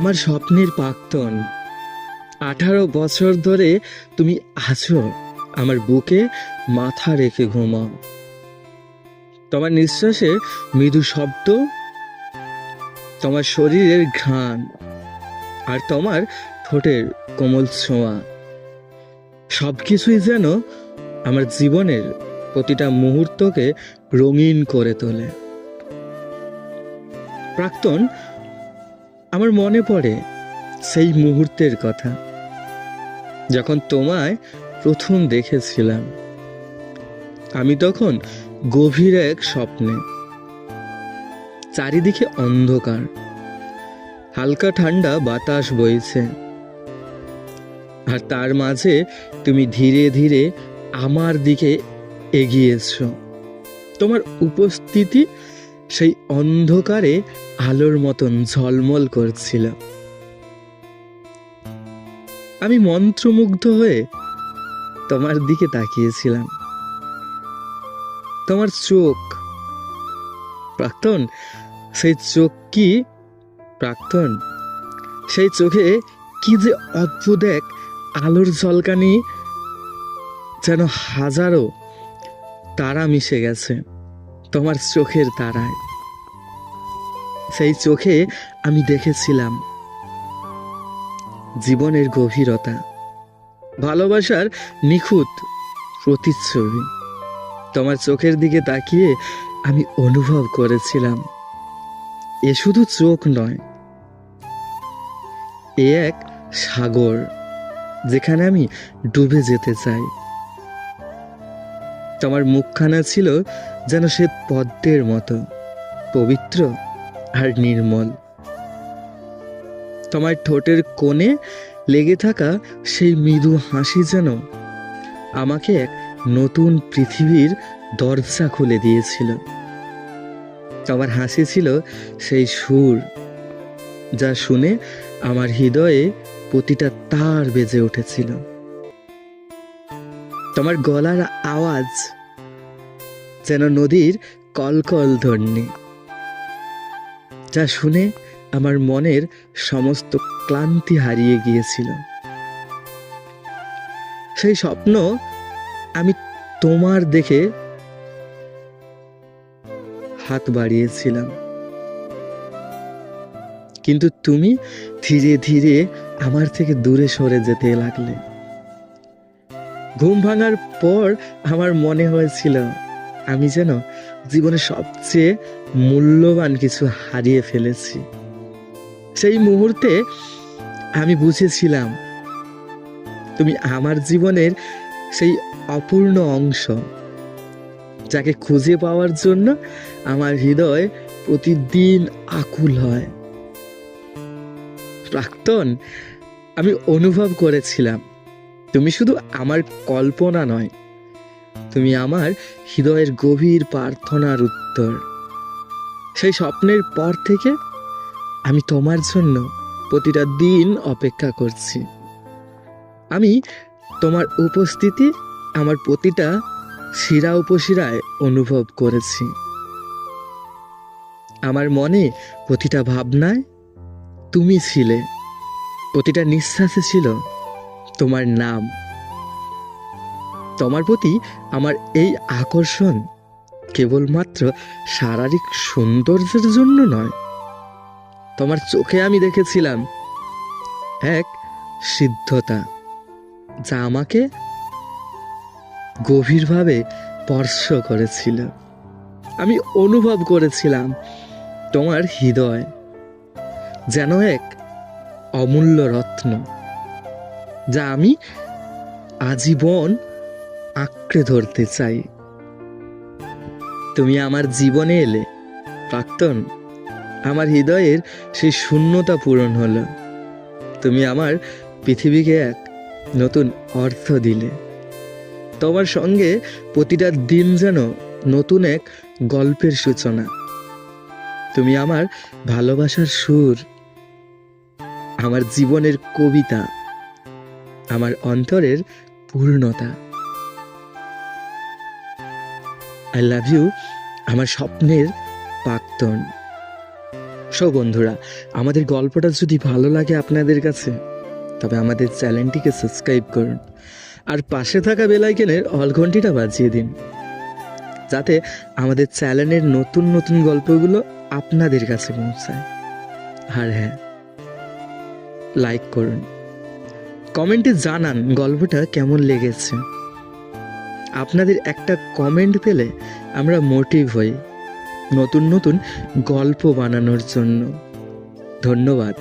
আমার স্বপ্নের প্রাক্তন। আঠারো বছর ধরে তুমি আছো, আমার বুকে মাথা রেখে ঘুমাও। তোমার নিঃশ্বাসে মৃদু শব্দ, তোমার শরীরের ঘ্রাণ, আর তোমার ঠোঁটের কোমল ছোঁয়া। সব কিছুই যেন আমার জীবনের প্রতিটা মুহূর্তকে রঙিন করে তোলে। প্রাক্তন আমার মনে পড়ে সেই মুহূর্তের কথা, যখন তোমায় প্রথম দেখেছিলাম। আমি তখন গভীর এক স্বপ্নে, চারিদিকে অন্ধকার, হালকা ঠান্ডা বাতাস বইছে। আর তার মাঝে তুমি ধীরে ধীরে আমার দিকে এগিয়েছ। তোমার উপস্থিতি সেই অন্ধকারে আলোর মতন ঝলমল করছিল। আমি মন্ত্রমুগ্ধ হয়ে তোমার দিকে তাকিয়েছিলাম। তোমার চোখ প্রাক্তন, সেই চোখ কি প্রাক্তন? সেই চোখে কি যে অদ্ভুত এক আলোর ঝলকানি যেন হাজারো তারা মিশে গেছে। তোমার চোখের তারায়। সেই চোখে আমি দেখেছিলাম জীবনের গভীরতা, ভালোবাসার নিখুঁত প্রতিচ্ছবি। তোমার চোখের দিকে তাকিয়ে আমি অনুভব করেছিলাম, এ শুধু চোখ নয়, এ এক সাগর, যেখানে আমি ডুবে যেতে চাই। তোমার মুখখানা ছিল যেন সে পদ্মের মতো, পবিত্র আর নির্মল। তোমার ঠোঁটের কোণে লেগে থাকা সেই মৃদু হাসি যেন আমাকে এক নতুন পৃথিবীর দরজা খুলে দিয়েছিল। তোমার হাসি ছিল সেই সুর যা শুনে আমার হৃদয়ে প্রতিটা তার বেজে উঠেছিল। তোমার গলার আওয়াজ যেন নদীর কলকল ধ্বনি যা শুনে আমার মনের সমস্ত ক্লান্তি হারিয়ে গিয়েছিল। সেই স্বপ্ন আমি তোমার দেখে হাত বাড়িয়েছিলাম। কিন্তু তুমি ধীরে ধীরে আমার থেকে দূরে সরে যেতে লাগলে। ভাঙার পর আমার মনে হয়েছিল, আমি যেন জীবনে সবচেয়ে মূল্যবান কিছু হারিয়ে ফেলেছি। সেই মুহূর্তে আমি বুঝেছিলাম, তুমি আমার জীবনের সেই অপূর্ণ অংশ, যাকে খুঁজে পাওয়ার জন্য আমার হৃদয় প্রতিদিন আকুল হয়। প্রাক্তন, আমি অনুভব করেছিলাম তুমি শুধু আমার কল্পনা নয়, তুমি আমার হৃদয়ের গভীর প্রার্থনার উত্তর। সেই স্বপ্নের পর থেকে আমি তোমার জন্য প্রতিটা দিন অপেক্ষা করছি। আমি তোমার উপস্থিতি আমার প্রতিটা শিরা উপশিরায় অনুভব করেছি। আমার মনে প্রতিটা ভাবনায় তুমি ছিলে, প্রতিটা নিঃশ্বাসে ছিল তোমার নাম। তোমার প্রতি আমার এই আকর্ষণ কেবলমাত্র শারীরিক সৌন্দর্যের জন্য নয়। তোমার চোখে আমি দেখেছিলাম এক সিদ্ধতা, যা আমাকে গভীরভাবে স্পর্শ করেছিল। আমি অনুভব করেছিলাম তোমার হৃদয় যেন এক অমূল্য রত্ন। যা আমি আজীবন আঁকড়ে ধরতে চাই। তুমি আমার জীবনে এলে, প্রাক্তন। আমার হৃদয়ের সেই শূন্যতা পূরণ হলো। তুমি আমার পৃথিবীকে এক নতুন অর্থ দিলে। তোমার সঙ্গে প্রতিটা দিন যেন নতুন এক গল্পের সূচনা। তুমি আমার ভালোবাসার সুর। আমার জীবনের কবিতা। আমার অন্তরের পূর্ণতা। আই লাভ ইউ আমার স্বপ্নের প্রাক্তন। সো বন্ধুরা, আমাদের গল্পটা যদি ভালো লাগে আপনাদের কাছে, তবে আমাদের চ্যানেলটিকে সাবস্ক্রাইব করুন। আর পাশে থাকা বেলাইকেনের অল ঘন্টিটা বাজিয়ে দিন। যাতে আমাদের চ্যানেলের নতুন নতুন গল্পগুলো আপনাদের কাছে পৌঁছায়। আর হ্যাঁ লাইক করুন। কমেন্টে জানান গল্পটা কেমন লেগেছে। আপনাদের একটা কমেন্ট পেলে আমরা মোটিভ হই নতুন নতুন গল্প বানানোর জন্য। ধন্যবাদ।